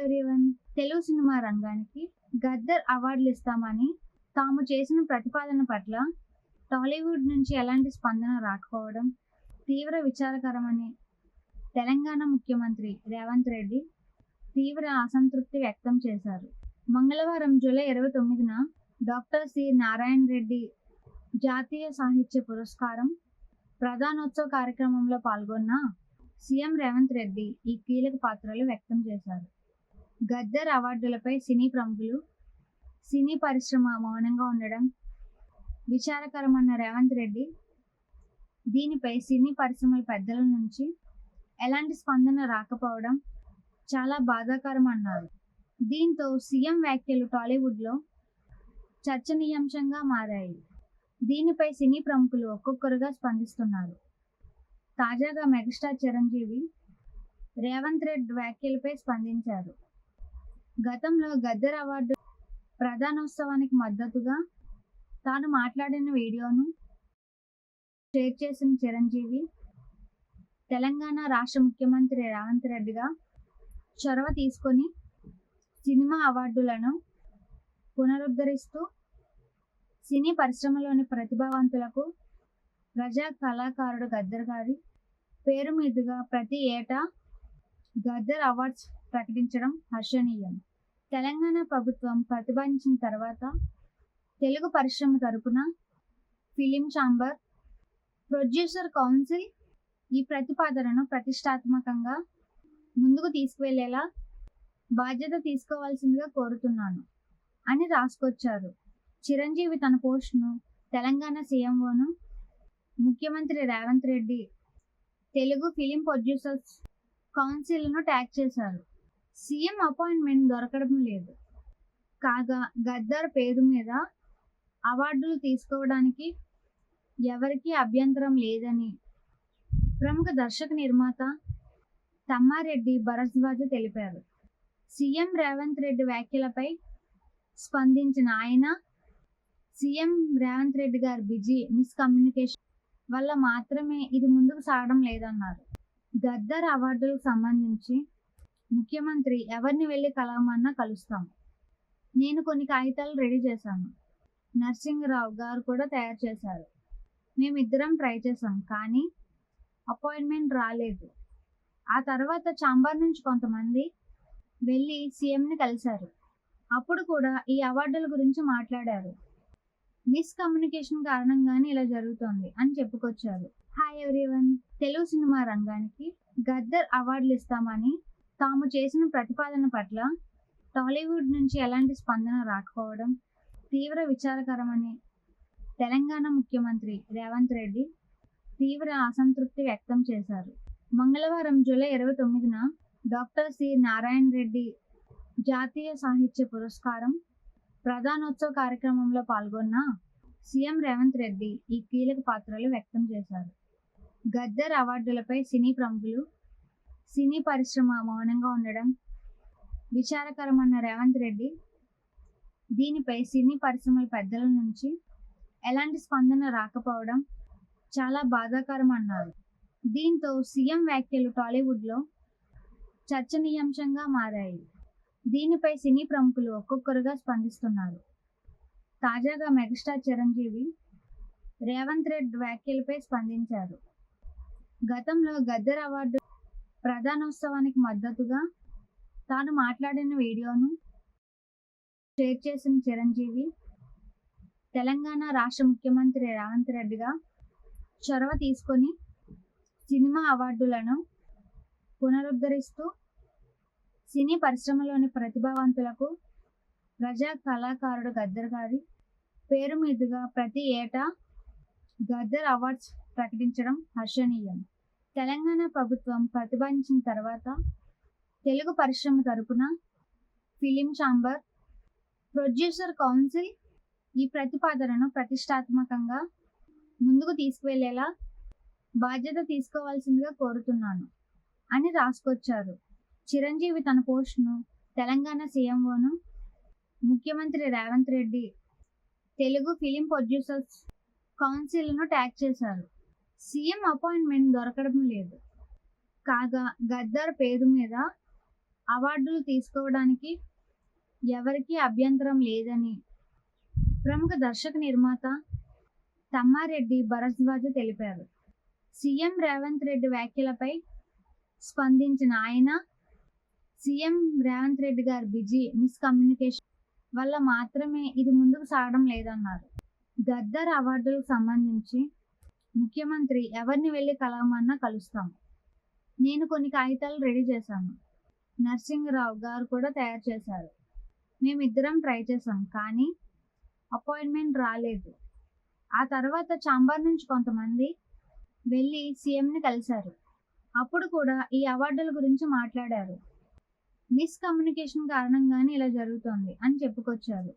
Everyone Telugu cinema రంగానికి గద్దర్ అవార్డులు ఇస్తామని తాము చేసిన ప్రతిపాదన పట్ల టాలీవుడ్ నుంచి ఎలాంటి స్పందన రాకపోవడం తీవ్ర విచారకరమని తెలంగాణ ముఖ్యమంత్రి రేవంత్ రెడ్డి తీవ్ర అసంతృప్తి వ్యక్తం చేశారు. మంగళవారం జూలై ఇరవై తొమ్మిదిన డాక్టర్ సి నారాయణ రెడ్డి జాతీయ సాహిత్య పురస్కారం ప్రధానోత్సవ కార్యక్రమంలో పాల్గొన్న సీఎం రేవంత్ రెడ్డి ఈ కీలక పాత్రలు వ్యక్తం చేశారు. గద్దర్ అవార్డులపై సినీ ప్రముఖులు సినీ పరిశ్రమ మౌనంగా ఉండడం విచారకరమన్న రేవంత్ రెడ్డి దీనిపై సినీ పరిశ్రమల పెద్దల నుంచి ఎలాంటి స్పందన రాకపోవడం చాలా బాధాకరం అన్నారు దీంతో సీఎం వ్యాఖ్యలు టాలీవుడ్లో చర్చనీయాంశంగా మారాయి. దీనిపై సినీ ప్రముఖులు ఒక్కొక్కరుగా స్పందిస్తున్నారు. తాజాగా మెగాస్టార్ చిరంజీవి రేవంత్ రెడ్డి వ్యాఖ్యలపై స్పందించారు. గతంలో గద్దర్ అవార్డు ప్రధానోత్సవానికి మద్దతుగా తాను మాట్లాడిన వీడియోను షేర్ చేసిన చిరంజీవి తెలంగాణ రాష్ట్ర ముఖ్యమంత్రి రేవంత్ రెడ్డిగా చొరవ తీసుకొని సినిమా అవార్డులను పునరుద్ధరిస్తూ సినీ పరిశ్రమలోని ప్రతిభావంతులకు ప్రజా కళాకారుడు గద్దర్ గారి పేరు మీదుగా ప్రతి ఏటా గద్దర్ అవార్డ్స్ ప్రకటించడం హర్షణీయం. తెలంగాణ ప్రభుత్వం ప్రతిపాదించిన తర్వాత తెలుగు పరిశ్రమ తరపున ఫిలిం ఛాంబర్ ప్రొడ్యూసర్ కౌన్సిల్ ఈ ప్రతిపాదనను ప్రతిష్టాత్మకంగా ముందుకు తీసుకువెళ్ళేలా బాధ్యత తీసుకోవాల్సిందిగా కోరుతున్నాను అని రాసుకొచ్చారు. చిరంజీవి తన పోస్టును తెలంగాణ సీఎంఓను ముఖ్యమంత్రి రేవంత్ రెడ్డి తెలుగు ఫిలిం ప్రొడ్యూసర్స్ కౌన్సిల్ను ట్యాగ్ చేశారు. సీఎం అపాయింట్మెంట్ దొరకడం లేదు. కాగా గద్దర్ పేరు మీద అవార్డులు తీసుకోవడానికి ఎవరికీ అభ్యంతరం లేదని ప్రముఖ దర్శక నిర్మాత తమ్మారెడ్డి భరద్వాజ తెలిపారు. సీఎం రేవంత్ రెడ్డి వ్యాఖ్యలపై స్పందించిన ఆయన సీఎం రేవంత్ రెడ్డి గారు బిజీ మిస్కమ్యూనికేషన్ వల్ల మాత్రమే ఇది ముందుకు సాగడం లేదన్నారు. గద్దర్ అవార్డులకు సంబంధించి ముఖ్యమంత్రి ఎవరిని వెళ్ళి కలవమన్నా కలుస్తాం. నేను కొన్ని కాగితాలు రెడీ చేశాను. నరసింహరావు గారు కూడా తయారు చేశారు. మేమిద్దరం ట్రై చేసాం కానీ అపాయింట్మెంట్ రాలేదు. ఆ తర్వాత చాంబర్ నుంచి కొంతమంది వెళ్ళి సీఎంని కలిశారు. అప్పుడు కూడా ఈ అవార్డుల గురించి మాట్లాడారు. మిస్కమ్యూనికేషన్ కారణంగానే ఇలా జరుగుతోంది అని చెప్పుకొచ్చారు. హాయ్ ఎవ్రీవన్ తెలుగు సినిమా రంగానికి గద్దర్ అవార్డులు ఇస్తామని తాము చేసిన ప్రతిపాదన పట్ల టాలీవుడ్ నుంచి ఎలాంటి స్పందన రాకపోవడం తీవ్ర విచారకరమని తెలంగాణ ముఖ్యమంత్రి రేవంత్ రెడ్డి తీవ్ర అసంతృప్తి వ్యక్తం చేశారు. మంగళవారం జూలై ఇరవై తొమ్మిదిన డాక్టర్ సి నారాయణ రెడ్డి జాతీయ సాహిత్య పురస్కారం ప్రధానోత్సవ కార్యక్రమంలో పాల్గొన్న సీఎం రేవంత్ రెడ్డి ఈ కీలక పాత్రలు వ్యక్తం చేశారు. గద్దర్ అవార్డులపై సినీ ప్రముఖులు సినీ పరిశ్రమ మౌనంగా ఉండడం విచారకరమన్న రేవంత్ రెడ్డి దీనిపై సినీ పరిశ్రమల పెద్దల నుంచి ఎలాంటి స్పందన రాకపోవడం చాలా బాధాకరం అన్నారు దీంతో సీఎం వ్యాఖ్యలు టాలీవుడ్లో చర్చనీయాంశంగా మారాయి. దీనిపై సినీ ప్రముఖులు ఒక్కొక్కరుగా స్పందిస్తున్నారు. తాజాగా మెగాస్టార్ చిరంజీవి రేవంత్ రెడ్డి వ్యాఖ్యలపై స్పందించారు. గతంలో గద్దర్ అవార్డు ప్రధానోత్సవానికి మద్దతుగా తాను మాట్లాడిన వీడియోను షేర్ చేసిన చిరంజీవి తెలంగాణ రాష్ట్ర ముఖ్యమంత్రి రేవంత్ రెడ్డిగా చొరవ తీసుకొని సినిమా అవార్డులను పునరుద్ధరిస్తూ సినీ పరిశ్రమలోని ప్రతిభావంతులకు ప్రజా కళాకారుడు గద్దర్ గారి పేరు మీదుగా ప్రతి ఏటా గద్దర్ అవార్డ్స్ ప్రకటించడం హర్షణీయం. తెలంగాణ ప్రభుత్వం ప్రతిపాదించిన తర్వాత తెలుగు పరిశ్రమ తరపున ఫిలిం ఛాంబర్ ప్రొడ్యూసర్ కౌన్సిల్ ఈ ప్రతిపాదనను ప్రతిష్టాత్మకంగా ముందుకు తీసుకువెళ్ళేలా బాధ్యత తీసుకోవాల్సిందిగా కోరుతున్నాను అని రాసుకొచ్చారు. చిరంజీవి తన పోస్ట్ను తెలంగాణ సీఎంఓను ముఖ్యమంత్రి రేవంత్ రెడ్డి తెలుగు ఫిలిం ప్రొడ్యూసర్స్ కౌన్సిల్ను ట్యాగ్ చేశారు. సీఎం అపాయింట్మెంట్ దొరకడం లేదు. కాగా గద్దర్ పేరు మీద అవార్డులు తీసుకోవడానికి ఎవరికీ అభ్యంతరం లేదని ప్రముఖ దర్శక నిర్మాత తమ్మారెడ్డి భరద్వాజ తెలిపారు. సీఎం రేవంత్ రెడ్డి వ్యాఖ్యలపై స్పందించిన ఆయన సీఎం రేవంత్ రెడ్డి గారి బిజీ మిస్కమ్యూనికేషన్ వల్ల మాత్రమే ఇది ముందుకు సాగడం లేదన్నారు. గద్దర్ అవార్డులకు సంబంధించి ముఖ్యమంత్రి ఎవరిని వెళ్ళి కలవమన్నా కలుస్తాం. నేను కొన్ని కాగితాలు రెడీ చేశాను. నర్సింగరావు గారు కూడా తయారు చేశారు. మేమిద్దరం ట్రై చేశాం కానీ అపాయింట్మెంట్ రాలేదు. ఆ తర్వాత చాంబార్ నుంచి కొంతమంది వెళ్ళి సీఎంని కలిశారు. అప్పుడు కూడా ఈ అవార్డుల గురించి మాట్లాడారు. మిస్కమ్యూనికేషన్ కారణంగానే ఇలా జరుగుతోంది అని చెప్పుకొచ్చారు.